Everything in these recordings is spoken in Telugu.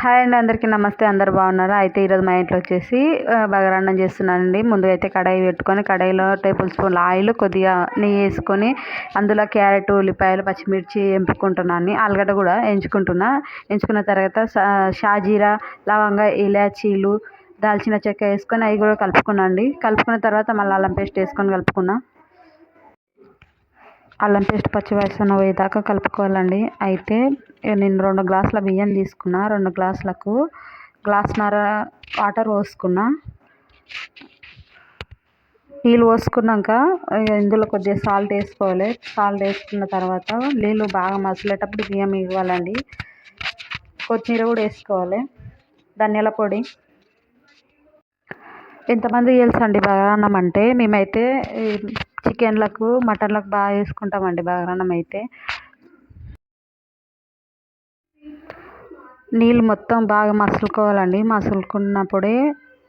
హాయ్ అండి అందరికీ నమస్తే అందరు బాగున్నారా? అయితే ఈరోజు మా ఇంట్లో వచ్చేసి బగరాన్నం చేస్తున్నానండి. ముందుగా అయితే కడాయి పెట్టుకొని కడాయిలో టేబుల్ స్పూన్ ఆయిల్ కొద్దిగా నెయ్యి వేసుకొని అందులో క్యారెట్ ఉల్లిపాయలు పచ్చిమిర్చి ఎంపుకుంటున్నాను. ఆలుగడ్డ కూడా ఎంచుకుంటున్నా. ఎంచుకున్న తర్వాత షాజీరా లవంగా ఇలాచీలు దాల్చిన చెక్క వేసుకొని అవి కూడా కలుపుకున్నాండి కలుపుకున్న తర్వాత మళ్ళీ అల్లం పేస్ట్ వేసుకొని కలుపుకున్నా. అల్లం పేస్ట్ పచ్చివాసన పోయేదాకా కలుపుకోవాలండి. అయితే నేను రెండు గ్లాసుల బియ్యం తీసుకున్నా రెండు గ్లాసులకు గ్లాసున్నర వాటర్ పోసుకున్నా. నీళ్ళు పోసుకున్నాక ఇందులో కొద్దిగా సాల్ట్ వేసుకోవాలి. సాల్ట్ వేసుకున్న తర్వాత నీళ్ళు బాగా మసిలేటప్పుడు బియ్యం ఇవ్వాలండి. కొత్తిమీర కూడా వేసుకోవాలి. ధనియాల పొడి. ఎంతమంది తెలుసు అండి బగారన్నం అంటే? మేమైతే చికెన్లకు మటన్లకు బాగా వేసుకుంటామండి బగారన్నం అయితే. నీళ్ళు మొత్తం బాగా మసులుకోవాలండి. మసులుకున్నప్పుడే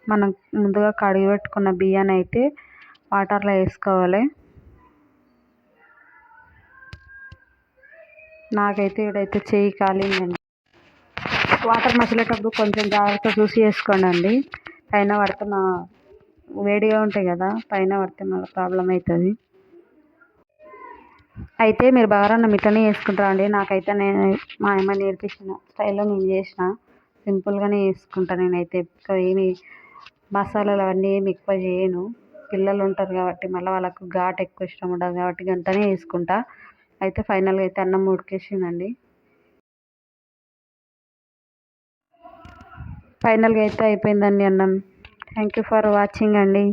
మనం ముందుగా కడిగి పెట్టుకున్న బియ్యాన్ని అయితే వాటర్లో వేసుకోవాలి. నాకైతే ఇక్కడైతే చేయి కాలిందండి. వాటర్ మసిలేటప్పుడు కొంచెం జాగ్రత్త చూసి వేసుకోండి అండి పైన పడితే మా వేడిగా ఉంటాయి కదా పైన పడితే మళ్ళీ ప్రాబ్లం అవుతుంది. అయితే మీరు బగారన్నం ఇట్లనే చేసుకుంటారా నాకైతే నేను మా అమ్మ నేర్పించిన స్టైల్లో నేను చేసిన. సింపుల్గానే చేసుకుంటాను నేనైతే. ఎక్కువ ఏమి మసాలాలు అవన్నీ ఏమి ఎక్కువ చేయను. పిల్లలు ఉంటారు కాబట్టి మళ్ళీ వాళ్ళకు ఘాట్ ఎక్కువ ఇష్టం ఉండదు కాబట్టి గంటనే వేసుకుంటా. అయితే ఫైనల్గా అయితే అన్నం ఉడికేసిందండి. ఫైనల్గా అయితే అయిపోయిందండి అన్నం. థ్యాంక్ యూ ఫర్ వాచింగ్ అండి.